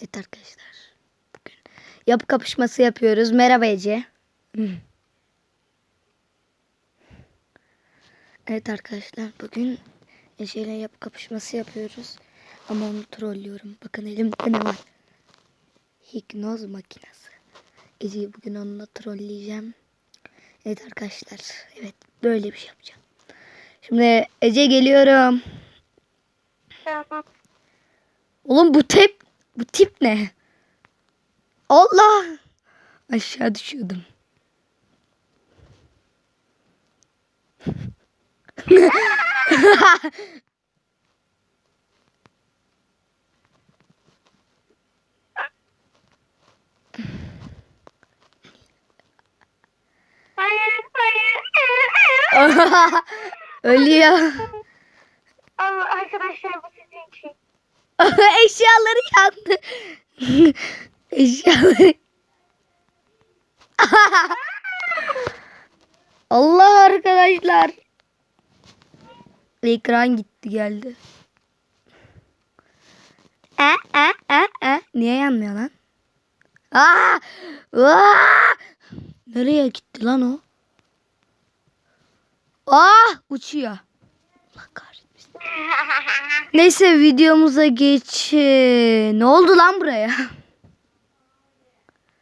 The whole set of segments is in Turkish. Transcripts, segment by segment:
Evet arkadaşlar. Bugün yapı kapışması yapıyoruz. Merhaba Ece. Evet arkadaşlar bugün Ece ile yapı kapışması yapıyoruz. Ama onu trollüyorum. Bakın elimde ne var. Hipnoz makinesi. Ece'yi bugün onunla trolleyeceğim. Evet arkadaşlar. Evet böyle bir şey yapacağım. Şimdi Ece geliyorum. Oğlum bu tip bu tip ne? Allah! Aşağı düşüyordum. Ölüyor. Arkadaşlar bu. Eşyaları yandı. Eşyaları. Allah arkadaşlar. Ekran gitti geldi. E e e e niye yanmıyor lan? Aa! Aa! Nereye gitti lan o? Ah uçuyor. Allah kahretmesin. Neyse videomuza geç. Ne oldu lan buraya?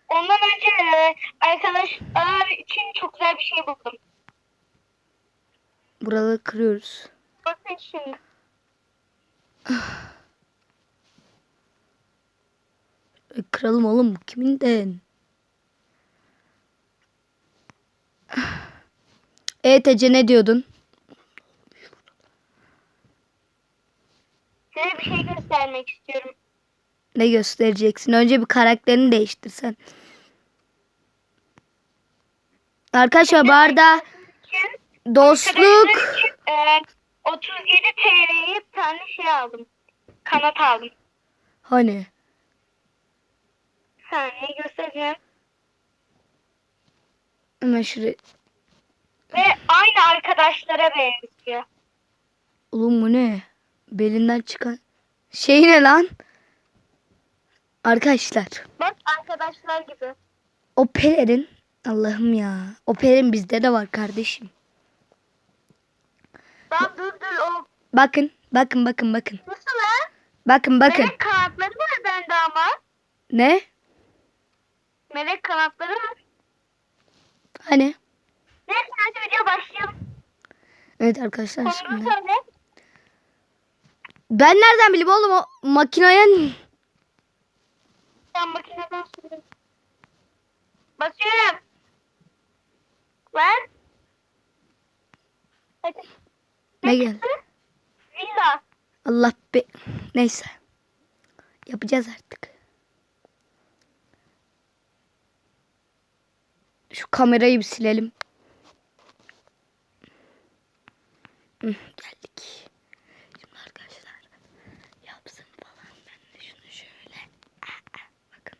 Ondan önce e, arkadaşlar için çok güzel bir şey buldum. Buraları kırıyoruz. Bakın şimdi. E, Kıralım oğlum bu kiminden? Evet Ece ne diyordun? Size bir şey göstermek istiyorum. Ne göstereceksin? Önce bir karakterini değiştirsen. Arkadaşlar Için, dostluk için e, 37 TL'ye bir tane şey aldım. Kanat aldım. hani saniye göstereceğim. hemen şuraya Ve aynı arkadaşlara benziyor. Oğlum bu ne? Belinden çıkan şey ne lan? Arkadaşlar Bak arkadaşlar gibi. o pelerin Allah'ım ya. O pelerin bizde de var kardeşim. Dur dur o Bakın bakın bakın bakın. nasıl lan? Bakın bakın. Melek kanatları var bende ama. Ne? Melek kanatları var. Hani? Neyse hadi video başlayalım. Evet arkadaşlar Konunu şimdi. söyle. Ben nereden bileyim oğlum o makineye Ben makineden söyleyeyim. Basıyorum. Ver. Hadi. ne gel? Villa. Allah be. Neyse. Yapacağız artık. Şu kamerayı bir silelim. Hı, geldik. Şimdi arkadaşlar yapsın falan. Ben de şunu şöyle. Ah, ah, Bakın.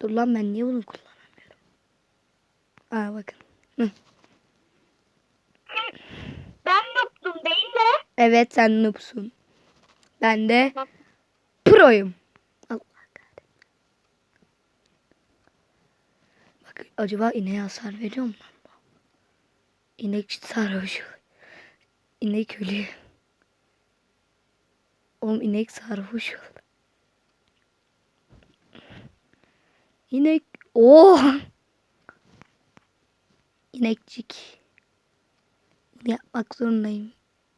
Dur lan ben niye bunu kullanamıyorum? Aa bakın. Hı. Ben yoktum değil mi? Evet sen noobsun. Ben de proyum. Allah kahretsin. Bak acaba ineğe hasar veriyor mu lan? İnek sarhoş. İnek ölüyor. Oğlum inek sarhoş oldu. İnek. Oh! İnekcik. Bunu yapmak zorundayım.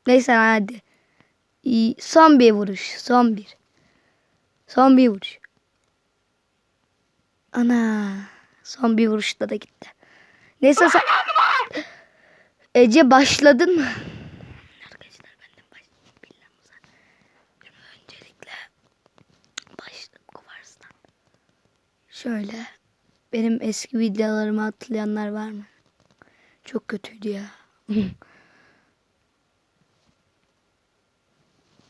Neyse hadi. İyi, Son bir vuruş. Son bir. Son bir vuruş. Ana. Son bir vuruşta da gitti. Neyse sen... Ece başladın mı? Arkadaşlar ben de başladım villamıza. Şimdi öncelikle başladım Kuvars'tan. Şöyle. Benim eski videolarımı hatırlayanlar var mı? Çok kötüydü ya.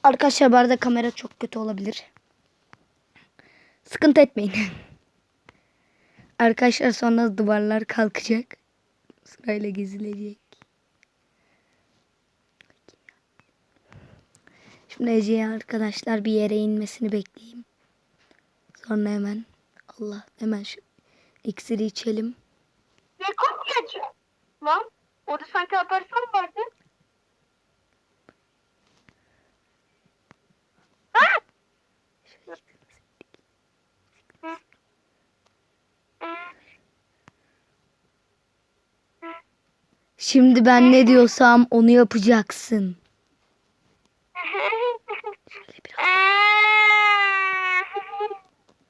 Arkadaşlar bu arada kamera çok kötü olabilir. Sıkıntı etmeyin. Arkadaşlar sonra duvarlar kalkacak. Sırayla gezilecek. Şimdi Ece'ye arkadaşlar bir yere inmesini bekleyeyim. Sonra hemen Allah hemen şu iksiri içelim. Ne kopyacı? Lan orada sanki operasyon vardı. Şimdi ben ne diyorsam onu yapacaksın. Şöyle biraz-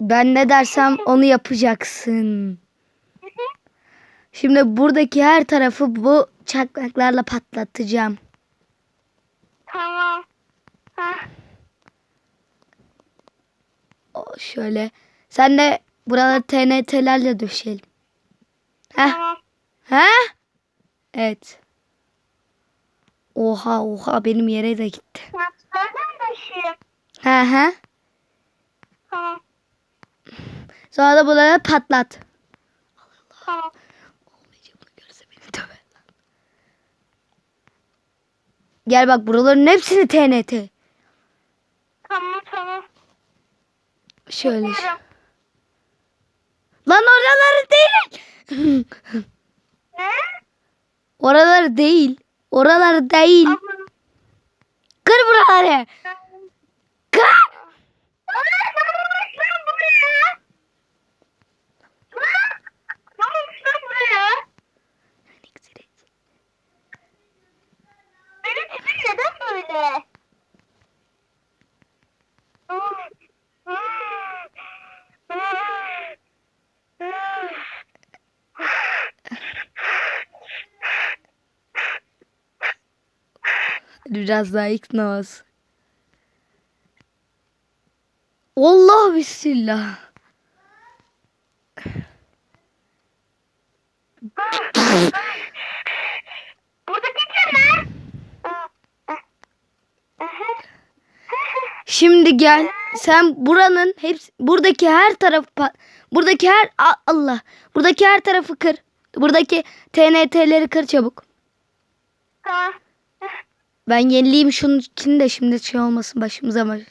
Ben ne dersem onu yapacaksın. Şimdi buradaki her tarafı bu çakmaklarla patlatacağım. Tamam. Ha. O şöyle. Sen de buraları TNT'lerle döşeyelim. Heh. Tamam. He? Evet. Oha oha benim yere de gitti. Nereden taşıyayım? He he. Tamam. Sonra da buraları patlat. Olmayacak bunu görse beni döver lan. Gel bak buraların hepsini TNT. Tamam tamam. Şöyle. Yapıyorum. Lan oraları değil. Ne? oraları değil. Oraları değil. Abla. Kır buraları. Kır. Aa, ne olmuş lan buraya? Lan, Ne olmuş lan buraya? Benim tipim neden böyle? Biraz daha ikna Allah bismillah. Şimdi gel. Sen buranın hepsi buradaki her tarafı pa- buradaki her Allah. Buradaki her tarafı kır. Buradaki TNT'leri kır çabuk. Tamam. Ben yenileyim şunun için de şimdi şey olmasın başımıza baş.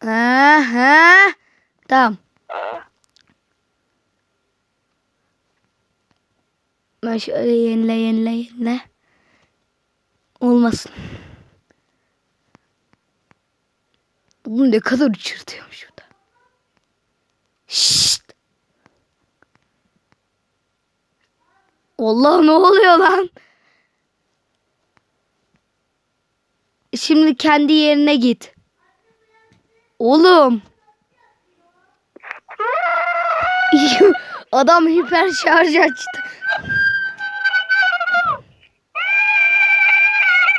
Ha ha. Tamam. Ben şöyle yenile yenile yenile. Olmasın. Bu ne kadar uçurtuyorum şurada. Şşt. Allah ne oluyor lan? Şimdi kendi yerine git. Oğlum. Adam hiper şarj açtı.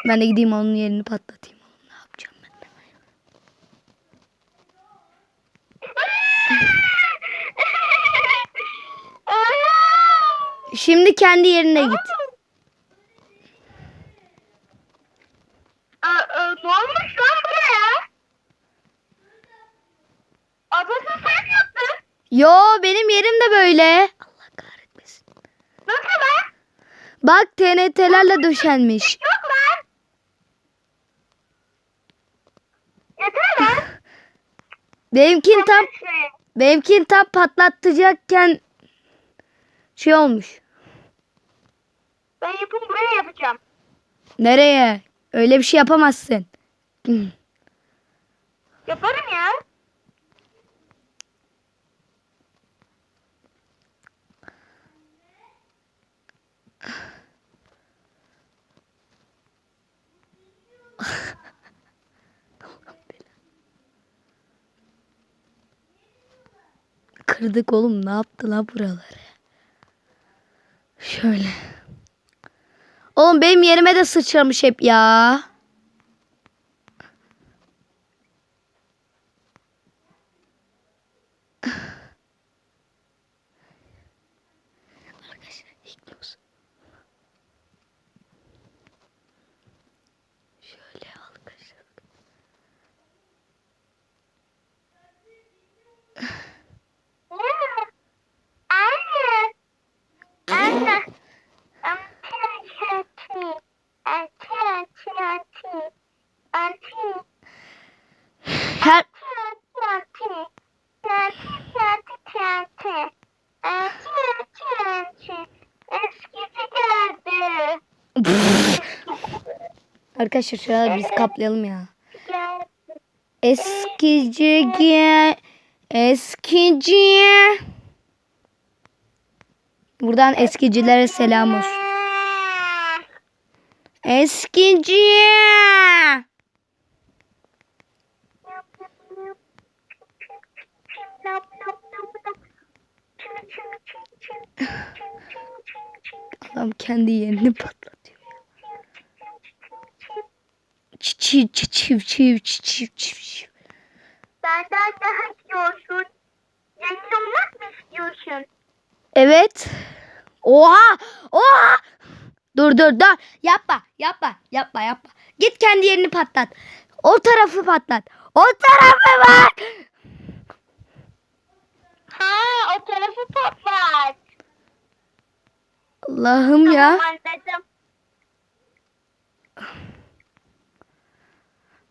Ben de gideyim onun yerini patlatayım. Oğlum ne yapacağım ben de? Şimdi kendi yerine git. Aa, aa, ne olmuş lan buraya? Ablası sen yaptın. Yo benim yerim de böyle. Allah kahretmesin. Nasıl lan? Bak TNT'lerle döşenmiş. Yok lan. Yeter lan. Benimkin tam benimkin tam patlatıcakken şey olmuş. Ben yapım buraya yapacağım. Nereye? Öyle bir şey yapamazsın. Yaparım ya. Kırdık oğlum ne yaptı lan buraları? Şöyle. Oğlum benim yerime de sıçramış hep ya. Arkadaşlar hipnoz. Şöyle arkadaşlar. Anne. Anne. I'm TNT. I'm TNT. Çi. Ee, çi, çi, çi. Eskici geldi. Arkadaşlar şuraları biz kaplayalım ya. Eskici gel. Eskici. Buradan eskicilere selam olsun. Eskici. Adam kendi yerini patlatıyor. Çiçiv çiçiv çiv çiçiv çiv çiv. Benden daha istiyorsun. Zengin olmak mı istiyorsun? Evet. Oha! Oha! Dur dur dur. Yapma yapma yapma yapma. Git kendi yerini patlat. O tarafı patlat. O tarafı bak. Ha o tarafı patlat. Allah'ım ya. Tamam anladım.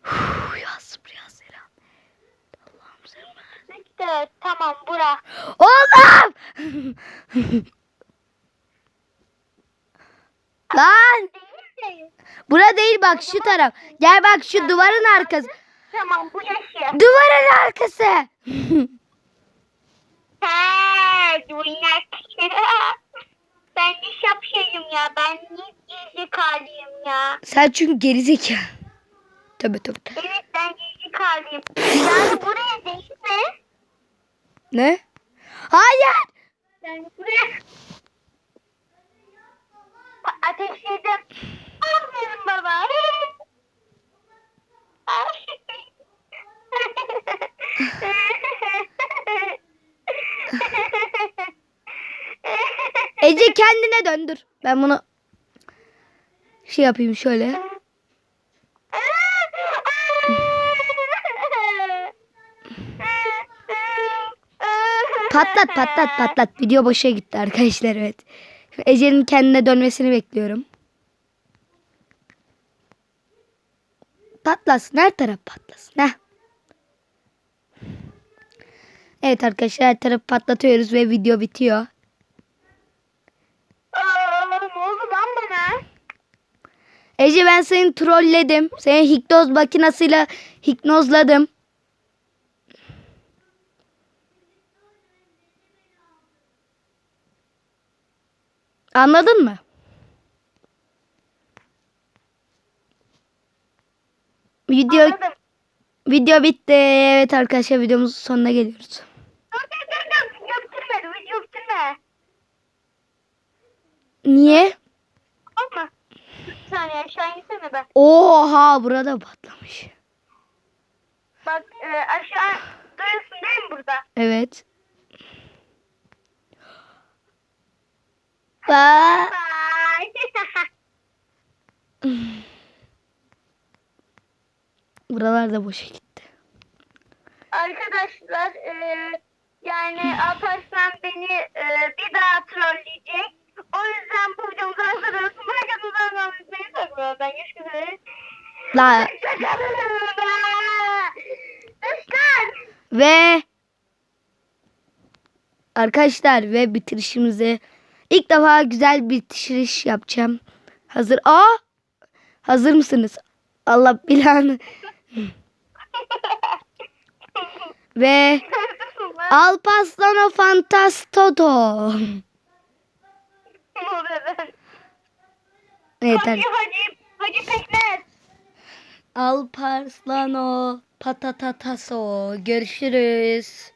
Uf, ya sabır ya selam. Allah'ım sen. İşte tamam bura. Oğlum! Lan! Bura değil bak şu taraf. Gel bak şu duvarın arkası. Tamam bu yaşı. Duvarın arkası. Ha duynak. ben de şapşayım ya. Ben niye gizli kalıyım ya. Sen çünkü gerizekalı. Tövbe tövbe. Evet ben gizli kalıyım. Yani buraya değil mi? Ne? Hayır. Ben buraya ateşledim. Baba. Ece kendine döndür. Ben bunu şey yapayım şöyle. Patlat patlat patlat. Video boşa gitti arkadaşlar evet. Ece'nin kendine dönmesini bekliyorum. Patlasın her taraf patlasın. Heh. Evet arkadaşlar her tarafı patlatıyoruz ve video bitiyor. Aa, ne oldu lan bana? Ece ben seni trolledim. Seni hipnoz makinasıyla hipnozladım. Anladın mı? Video Anladım. video bitti. Evet arkadaşlar videomuzun sonuna geliyoruz. Dur dur dur dur. Video bitirme. Video bitirme. Niye? Ama. Bir saniye aşağı insene be. Oha burada patlamış. Bak e, aşağı duyuyorsun değil mi burada? Evet. Bak. Bye. Buralar da boşa gitti. Arkadaşlar e, yani Alparslan beni e, bir daha trolleyecek. O yüzden bu videomuzu hazırlıyorsun. Herkes uzanmamı izleyin. Ben görüşmek üzere. La ve arkadaşlar ve bitirişimize ilk defa güzel bir bitiriş yapacağım. Hazır. Aa! Hazır mısınız? Allah bilanı. ve Alpaslano Fantastoto. Evet, Hacı hacı hacı pekmez. Patatataso. Görüşürüz.